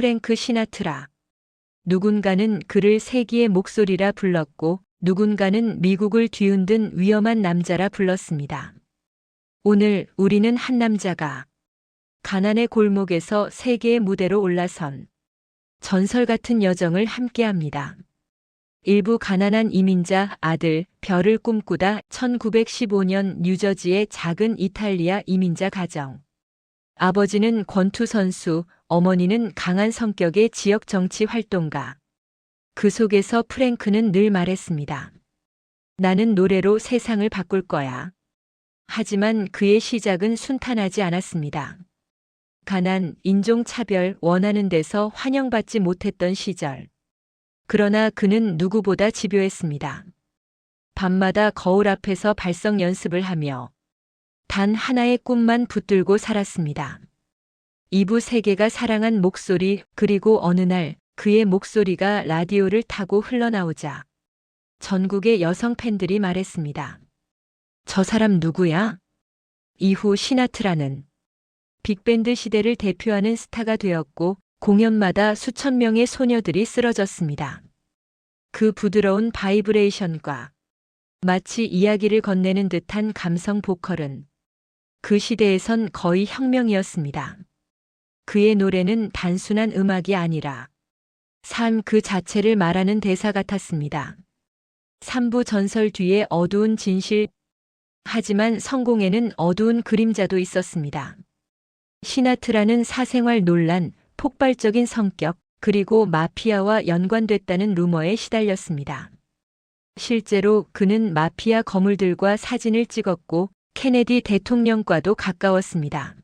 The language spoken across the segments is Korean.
프랭크 시나트라. 누군가는 그를 세기의 목소리라 불렀고 누군가는 미국을 뒤흔든 위험한 남자라 불렀습니다. 오늘 우리는 한 남자가 가난의 골목에서 세계의 무대로 올라선 전설 같은 여정을 함께합니다. 일부 가난한 이민자 아들 별을 꿈꾸다 1915년 뉴저지의 작은 이탈리아 이민자 가정. 아버지는 권투 선수, 어머니는 강한 성격의 지역 정치 활동가. 그 속에서 프랭크는 늘 말했습니다. 나는 노래로 세상을 바꿀 거야. 하지만 그의 시작은 순탄하지 않았습니다. 가난, 인종차별, 원하는 데서 환영받지 못했던 시절. 그러나 그는 누구보다 집요했습니다. 밤마다 거울 앞에서 발성 연습을 하며 단 하나의 꿈만 붙들고 살았습니다. 이부 세계가 사랑한 목소리 그리고 어느 날 그의 목소리가 라디오를 타고 흘러나오자 전국의 여성 팬들이 말했습니다. 저 사람 누구야? 이후 시나트라는 빅밴드 시대를 대표하는 스타가 되었고 공연마다 수천 명의 소녀들이 쓰러졌습니다. 그 부드러운 바이브레이션과 마치 이야기를 건네는 듯한 감성 보컬은 그 시대에선 거의 혁명이었습니다. 그의 노래는 단순한 음악이 아니라 삶 그 자체를 말하는 대사 같았습니다. 3부 전설 뒤에 어두운 진실, 하지만 성공에는 어두운 그림자도 있었습니다. 시나트라는 사생활 논란, 폭발적인 성격, 그리고 마피아와 연관됐다는 루머에 시달렸습니다. 실제로 그는 마피아 거물들과 사진을 찍었고 케네디 대통령과도 가까웠습니다.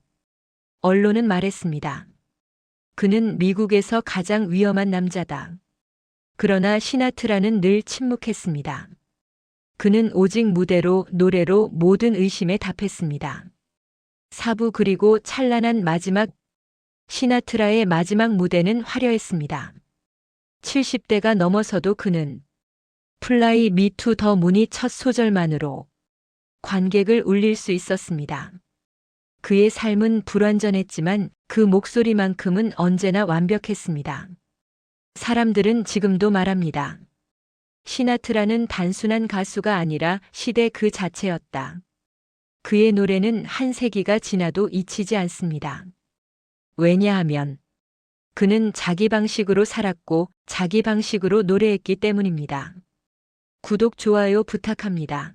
언론은 말했습니다. 그는 미국에서 가장 위험한 남자다. 그러나 시나트라는 늘 침묵했습니다. 그는 오직 무대로 노래로 모든 의심에 답했습니다. 사부 그리고 찬란한 마지막 시나트라의 마지막 무대는 화려했습니다. 70대가 넘어서도 그는 플라이 미투 더 문이 첫 소절만으로 관객을 울릴 수 있었습니다. 그의 삶은 불완전했지만 그 목소리만큼은 언제나 완벽했습니다. 사람들은 지금도 말합니다. 시나트라는 단순한 가수가 아니라 시대 그 자체였다. 그의 노래는 한 세기가 지나도 잊히지 않습니다. 왜냐하면 그는 자기 방식으로 살았고 자기 방식으로 노래했기 때문입니다. 구독, 좋아요 부탁합니다.